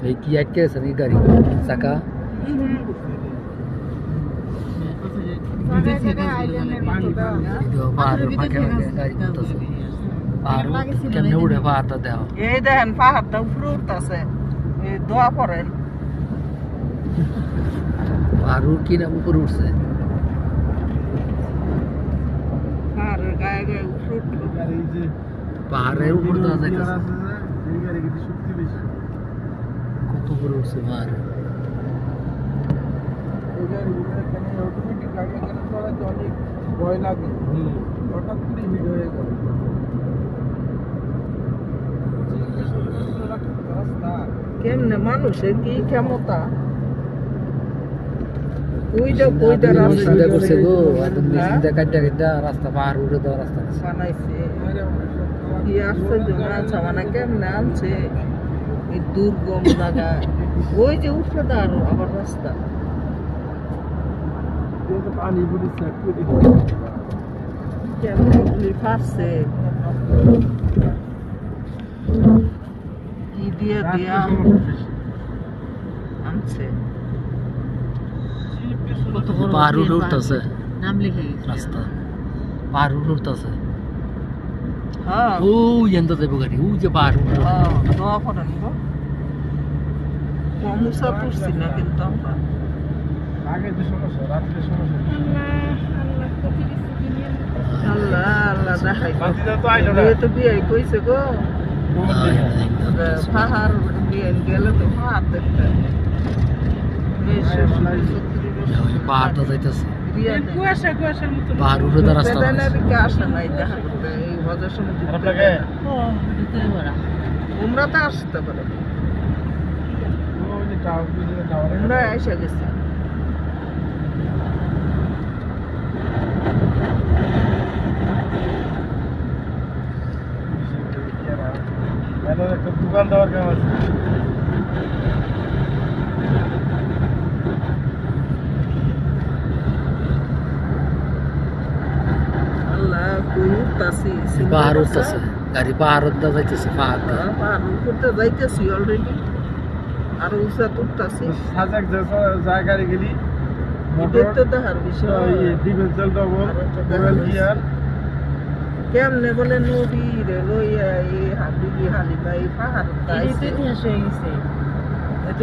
এই কি আটকে গেছে নাকি গাড়ি চাকা এদিকে পাহাড়ের ফাঁকে ফাঁকে গাড়ি করতেছে পাহাড় কেমনে উঠে পাহাড়টা দেওয়া এই দেখেন পাহাড়টা উপরে উঠতেছে এই দোয়া পড়েন পাহাড় কি না উপরে উঠছে পাহাড়ের গায়ে গায়ে উপরে উঠল পাহাড়ের উপর দেওয়া যাইতেছে কত উপরে উঠছে পাহাড় ভয় লাগে। হঠাৎ করে হিট হয়ে গেল। কেমনে মানুষের কি ক্ষমতা? কইটা কইটা রাস্তা? করছে গো। একদম হ্যাঁ? কাটটা কাটটা রাস্তা পাহাড় উঠে দেওয়া রাস্তা। বানাইছে। কি আশ্চর্য আনছে মানে কেমনে আনছে? দুর্গম জায়গা। ওই যে উঠে দাঁড় আবার রাস্তা। কেমনে গুলি ফাটছে। কি দিয়ে দিয়া আনছে। কত পাহাড় উঠতেছে নাম লিখে রাস্তা। পাহাড় উঠতেছে ও এন্ত দেবো গাড়ি ও যে পাহাড় উঠে হ্যাঁ, দোয়া করেন গো তুলছি না কিন্তু আমরা। আল্লাহ আল্লাহ দেখাই। বিয়ে তো বিয়ে কইছে গো। যে পাহাড় বিয়ে গেলে তো দেখতে। পাহাড়টা যাইতেছে। কুয়াশা কুয়াশার মতো। পাহাড় উঠে রাস্তা আসে নাই দেখা করতে। হজের সময় ঢুকতে ও, ভিতরে ভরা। তোমরা তো আসতে পারে। তোমরা এসে গেছে। দোকান দেওয়ার কাম আছে আল্লাহ কই উঠতাছি পাহাড় উঠতেছে গাড়ি পাহাড় উঠতে যাইতেছে পাহাড়। হ্যাঁ, পাহাড় যাইতেছি অলরেডি আর উঁচা উঠতাছি সাজাক যে জায়গায় গেলি তো দেখার বিষয়। Differential double double gear. কেমনে বলে নদী রে লইয়া এই হাবি হালি ভাই পাহাড় এটাই ইতিহাস হয়ে গেছে